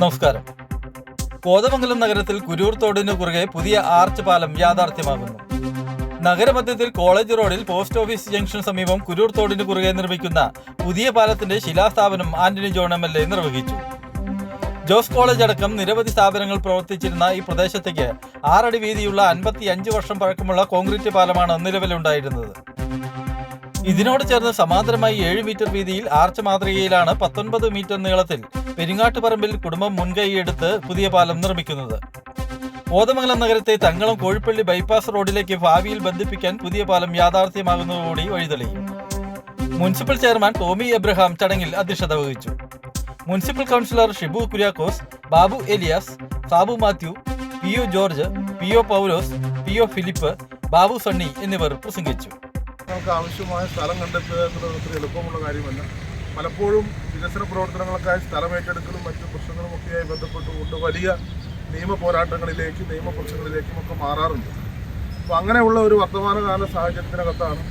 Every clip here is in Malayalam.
നമസ്കാരം. കോതമംഗലം നഗരത്തിൽ കുരൂർ തോടിനു കുറുകെ പുതിയ ആർച്ച് പാലം യാഥാർത്ഥ്യമാകുന്നു. നഗരമധ്യത്തിൽ കോളേജ് റോഡിൽ പോസ്റ്റ് ഓഫീസ് ജംഗ്ഷൻ സമീപം കുരൂർ തോടിനു കുറുകെ നിർമ്മിക്കുന്ന പുതിയ പാലത്തിന്റെ ശിലാസ്ഥാപനം Antony John M L A നിർവഹിച്ചു. ജോസ് കോളേജ് അടക്കം നിരവധി സ്ഥാപനങ്ങൾ പ്രവർത്തിച്ചിരുന്ന ഈ പ്രദേശത്തേക്ക് ആറടി വീതിയുള്ള അൻപത്തി അഞ്ച് വർഷം പഴക്കമുള്ള കോൺക്രീറ്റ് പാലമാണ് നിലവിലുണ്ടായിരുന്നത്. ഇതിനോട് ചേർന്ന് സമാന്തരമായി ഏഴ് മീറ്റർ വീതിയിൽ ആർച്ച് മാതൃകയിലാണ് പത്തൊൻപത് മീറ്റർ നീളത്തിൽ പെരിങ്ങാട്ടുപറമ്പിൽ കുടുംബം മുൻകൈയെടുത്ത് പുതിയ പാലം നിർമ്മിക്കുന്നത്. കോതമംഗലം നഗരത്തെ തങ്കളം കോഴിപ്പള്ളി ബൈപ്പാസ് റോഡിലേക്ക് ഭാവിയിൽ ബന്ധിപ്പിക്കാൻ പുതിയ പാലം യാഥാർത്ഥ്യമാകുന്നതോടുകൂടി വഴിതെളിയും. മുനിസിപ്പൽ ചെയർമാൻ ടോമി എബ്രഹാം ചടങ്ങിൽ അധ്യക്ഷത വഹിച്ചു. Municipal councillor Shibu Kuriakose Babu Elias Sabu Mathew P O George P O Paulose P O Philip Babu Sunny എന്നിവർ പ്രസംഗിച്ചു. നമുക്ക് ആവശ്യമായ സ്ഥലം കണ്ടെത്തുക എന്നുള്ളത് അത്ര എളുപ്പമുള്ള കാര്യമല്ല. പലപ്പോഴും വികസന പ്രവർത്തനങ്ങൾക്കായി സ്ഥലം ഏറ്റെടുക്കലും മറ്റു പ്രശ്നങ്ങളും ഒക്കെയായി ബന്ധപ്പെട്ടുകൊണ്ട് വലിയ നിയമ പോരാട്ടങ്ങളിലേക്കും നിയമ പ്രശ്നങ്ങളിലേക്കും ഒക്കെ മാറാറുണ്ട്. അപ്പോൾ അങ്ങനെയുള്ള ഒരു വർത്തമാനകാല സാഹചര്യത്തിനകത്താണ്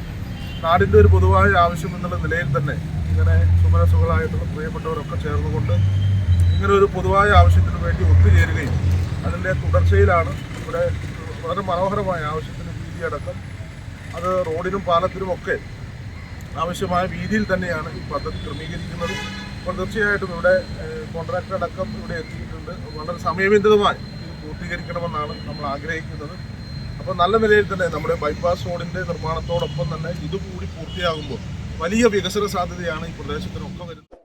നാടിന്റെ ഒരു പൊതുവായ ആവശ്യം എന്നുള്ള നിലയിൽ തന്നെ ഇങ്ങനെ സുമനസുകളായിട്ടുള്ള പ്രിയപ്പെട്ടവരൊക്കെ ചേർന്നുകൊണ്ട് ഇങ്ങനെ ഒരു പൊതുവായ ആവശ്യത്തിന് വേണ്ടി ഒത്തുചേരുകയും അതിന്റെ തുടർച്ചയിലാണ് ഇവിടെ വളരെ മനോഹരമായ ആവശ്യത്തിന് വീതിയടക്കം അത് റോഡിനും പാലത്തിനും ഒക്കെ ആവശ്യമായ രീതിയിൽ തന്നെയാണ് ഈ പദ്ധതി ക്രമീകരിക്കുന്നത്. അപ്പോൾ തീർച്ചയായിട്ടും ഇവിടെ കോൺട്രാക്ടർ അടക്കം ഇവിടെ എത്തിയിട്ടുണ്ട്. വളരെ സമയബന്ധിതമായി ഇത് പൂർത്തീകരിക്കണമെന്നാണ് നമ്മൾ ആഗ്രഹിക്കുന്നത്. അപ്പോൾ നല്ല നിലയിൽ തന്നെ നമ്മുടെ ബൈപ്പാസ് റോഡിന്റെ നിർമ്മാണത്തോടൊപ്പം തന്നെ ഇതുകൂടി പൂർത്തിയാകുമ്പോൾ വലിയ വികസന സാധ്യതയാണ് ഈ പ്രദേശത്തിനൊക്കെ വരുന്നത്.